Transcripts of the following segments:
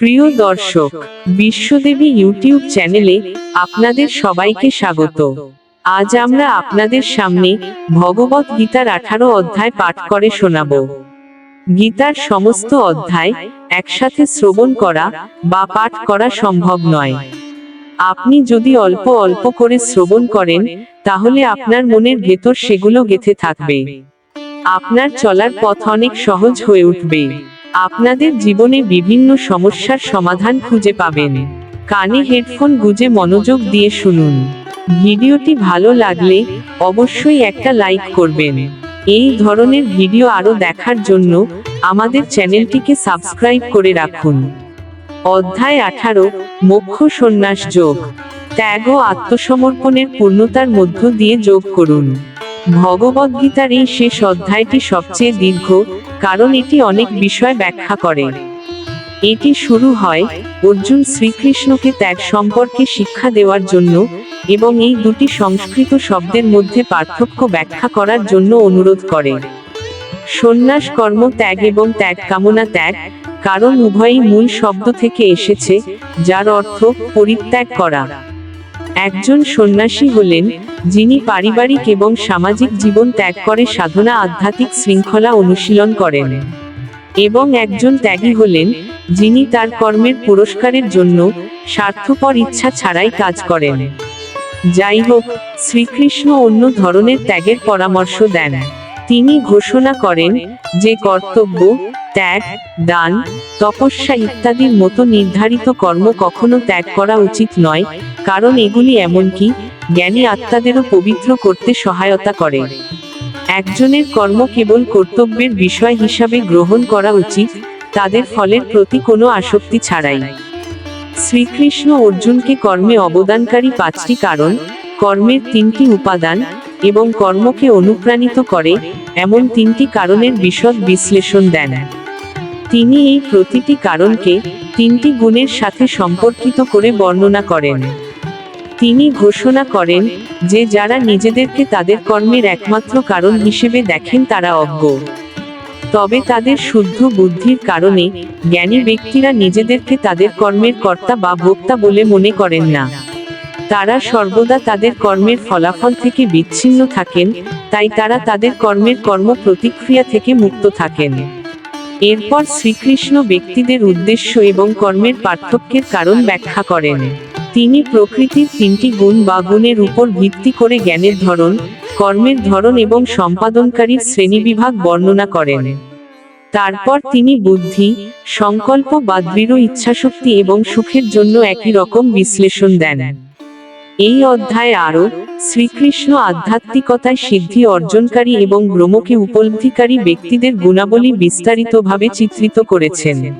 প্রিয় দর্শক, বিশ্বদেবী ইউটিউব চ্যানেলে আপনাদের সবাইকে স্বাগত। আজ আমরা আপনাদের সামনে ভগবত গীতার আঠারো অধ্যায় পাঠ করে শোনাব। গীতার সমস্ত অধ্যায় একসাথে শ্রবণ করা বা পাঠ করা সম্ভব নয়। আপনি যদি অল্প অল্প করে শ্রবণ করেন, তাহলে আপনার মনের ভেতর সেগুলো গেথে থাকবে। আপনার চলার পথ অনেক সহজ হয়ে উঠবে। আপনাদের জীবনে বিভিন্ন সমস্যার সমাধান খুঁজে পাবেন। কানে হেডফোন গুজে মনোযোগ দিয়ে শুনুন। ভিডিওটি ভালো লাগলে অবশ্যই একটা লাইক করবেন। এই ধরনের ভিডিও আরও দেখার জন্য আমাদের চ্যানেলটিকে সাবস্ক্রাইব করে রাখুন। অধ্যায় আঠারো, মোক্ষ সন্ন্যাস যোগ। ত্যাগ ও আত্মসমর্পণের পূর্ণতার মধ্য দিয়ে যোগ করুন। ভগবদ্গীতার এই শেষ অধ্যায়টি সবচেয়ে দীর্ঘ কারণ এটি অনেক বিষয় ব্যাখ্যা করে। এটি শুরু হয় অর্জুন শ্রীকৃষ্ণকে ত্যাগ সম্পর্কে শিক্ষা দেওয়ার জন্য এবং এই দুটি সংস্কৃত শব্দের মধ্যে পার্থক্য ব্যাখ্যা করার জন্য অনুরোধ করে। সন্ন্যাস কর্ম ত্যাগ এবং ত্যাগ কামনা ত্যাগ, কারণ উভয়ই মূল শব্দ থেকে এসেছে, যার অর্থ পরিত্যাগ করা। একজন সন্ন্যাসী হলেন, যিনি পারিবারিক এবং সামাজিক জীবন ত্যাগ করে সাধনা আধ্যাত্মিক শৃঙ্খলা অনুশীলন করেন। এবং একজন ত্যাগী হলেন, যিনি তার কর্মের পুরস্কারের জন্য স্বার্থপর ইচ্ছা ছাড়াই কাজ করেন। যাই হোক শ্রীকৃষ্ণ অন্য ধরনের ত্যাগের পরামর্শ দেন। তিনি ঘোষণা করেন যে কর্তব্য ত্যাগ, দান, তপস্যা ইত্যাদির মতো নির্ধারিত কর্ম কখনো ত্যাগ করা উচিত নয়, কারণ এগুলি এমনকি জ্ঞানী আত্মাদেরও পবিত্র করতে সহায়তা করে। একজনের কর্ম কেবল কর্তব্যের বিষয় হিসাবে গ্রহণ করা উচিত, তাদের ফলের প্রতি কোনো আসক্তি ছাড়াই। শ্রীকৃষ্ণ অর্জুনকে কর্মে অবদানকারী পাঁচটি কারণ, কর্মের তিনটি উপাদান এবং কর্মকে অনুপ্রাণিত করে, এমন তিনটি কারণের বিশদ বিশ্লেষণ দেন। তিনি এই প্রতিটি কারণকে তিনটি গুণের সাথে সম্পর্কিত করে বর্ণনা করেন। তিনি ঘোষণা করেন যে যারা নিজেদেরকে তাদের কর্মের একমাত্র কারণ হিসেবে দেখেন তারা অজ্ঞ। তবে তাদের শুদ্ধ বুদ্ধির কারণে জ্ঞানী ব্যক্তিরা নিজেদেরকে তাদের কর্মের কর্তা বা ভোক্তা বলে মনে করেন না। তারা সর্বদা তাদের কর্মের ফলাফল থেকে বিচ্ছিন্ন থাকেন, তাই তারা তাদের কর্মের কর্ম প্রতিক্রিয়া থেকে মুক্ত থাকেন। এরপর শ্রীকৃষ্ণ ব্যক্তিদের উদ্দেশ্য এবং কর্মের পার্থক্যের কারণ ব্যাখ্যা করেন। তিনি প্রকৃতির তিনটি গুণ বা গুণের উপর ভিত্তি করে জ্ঞানের ধরন, কর্মের ধরন এবং সম্পাদনকারীর শ্রেণীবিভাগ বর্ণনা করেন। তারপর তিনি বুদ্ধি, সংকল্প বা দৃঢ় ইচ্ছাশক্তি এবং সুখের জন্য একই রকম বিশ্লেষণ দেন। এই অধ্যায়ে আরও শ্রীকৃষ্ণ আধ্যাত্মিকতায় সিদ্ধি অর্জনকারী এবং ব্রহ্মকে উপলব্ধিকারী ব্যক্তিদের গুণাবলী বিস্তারিতভাবে চিত্রিত করেছেন।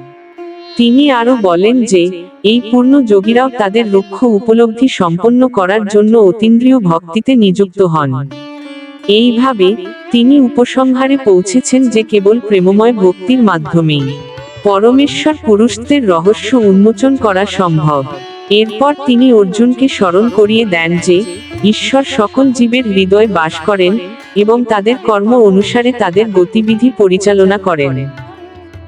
তিনি আরও বলেন যে, এই পূর্ণ যোগীরাও তাদের লক্ষ্য উপলব্ধি সম্পন্ন করার জন্য অতীন্দ্রিয় ভক্তিতে নিযুক্ত হন। এইভাবে, তিনি উপসংহারে পৌঁছেছেন যে কেবল প্রেমময় ভক্তির মাধ্যমেই। পরমেশ্বর পুরুষদের রহস্য উন্মোচন করা সম্ভব। এরপর তিনি অর্জুনকে স্মরণ করিয়ে দেন যে ঈশ্বর সকল জীবের হৃদয় বাস করেন এবং তাদের কর্ম অনুসারে তাদের গতিবিধি পরিচালনা করেন।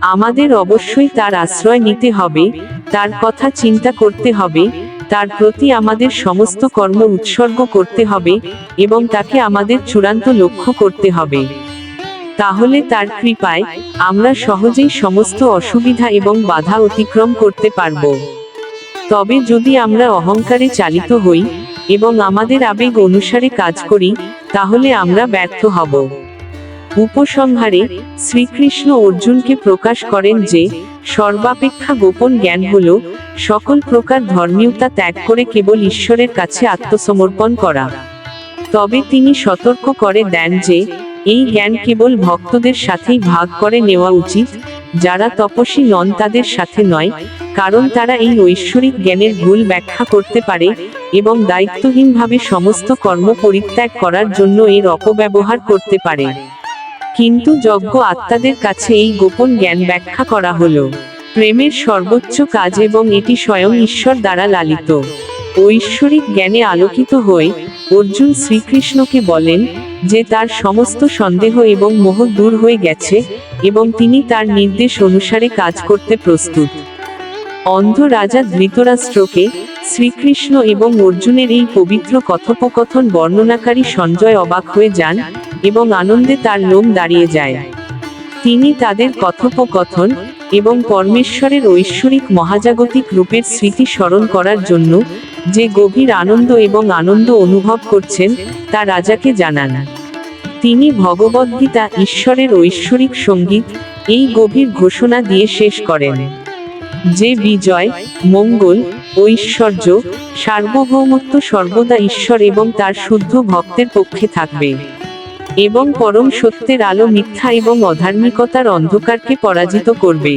আমাদের অবশ্যই তার আশ্রয় নিতে হবে, তার কথা চিন্তা করতে হবে, তার প্রতি আমাদের সমস্ত কর্ম উৎসর্গ করতে হবে এবং তাকে আমাদের চূড়ান্ত লক্ষ্য করতে হবে। তাহলে তার কৃপায় আমরা সহজেই সমস্ত অসুবিধা এবং বাধা অতিক্রম করতে পারব। তবে যদি আমরা অহংকারে চালিত হই এবং আমাদের আবেগ অনুসারে কাজ করি, তাহলে আমরা ব্যর্থ হব। উপসংহারে, শ্রীকৃষ্ণ অর্জুনকে প্রকাশ করেন যে, সর্বাপেক্ষা গোপন জ্ঞান হল, সকল প্রকার ধর্মীয়তা ত্যাগ করে কেবল ঈশ্বরের কাছে আত্মসমর্পণ করা। তবে তিনি সতর্ক করে দেন যে, এই জ্ঞান কেবল ভক্তদের সাথেই ভাগ করে নেওয়া উচিত, যারা তপস্বী নন তাদের সাথে নয়, কারণ তারা এই ঐশ্বরিক জ্ঞানের ভুল ব্যাখ্যা করতে পারে এবং দায়িত্বহীনভাবে সমস্ত কর্ম পরিত্যাগ করার জন্য এর অপব্যবহার করতে পারে। কিন্তু যজ্ঞ আত্মাদের কাছে এই গোপন জ্ঞান ব্যাখ্যা করা হলো। প্রেমের সর্বোচ্চ কাজ এবং এটি স্বয়ং ঈশ্বর দ্বারা লালিত। ঐশ্বরিক জ্ঞানে আলোকিত হয়ে অর্জুন শ্রীকৃষ্ণকে বলেন যে তার সমস্ত সন্দেহ এবং মোহ দূর হয়ে গেছে এবং তিনি তার নির্দেশ অনুসারে কাজ করতে প্রস্তুত। অন্ধ রাজা ধৃতরাষ্ট্রকে শ্রীকৃষ্ণ এবং অর্জুনের এই পবিত্র কথোপকথন বর্ণনাকারী সঞ্জয় অবাক হয়ে যান এবং আনন্দে তার লোম দাঁড়িয়ে যায়। তিনি তাদের কথোপকথন এবং পরমেশ্বরের ঐশ্বরিক মহাজাগতিক রূপের স্মৃতি স্মরণ করার জন্য যে গভীর আনন্দ এবং আনন্দ অনুভব করছেন তা রাজাকে জানান। তিনি ভগবদ্গীতা, ঈশ্বরের ঐশ্বরিক সংগীত, এই গভীর ঘোষণা দিয়ে শেষ করেন। যে বিজয়, মঙ্গল ঐশ্বর্য সার্বভৌমত্ব সর্বদা ঈশ্বর এবং তার শুদ্ধ ভক্তের পক্ষে থাকবে এবং পরম সত্যের আলো মিথ্যা এবং অধার্মিকতার অন্ধকারকে পরাজিত করবে।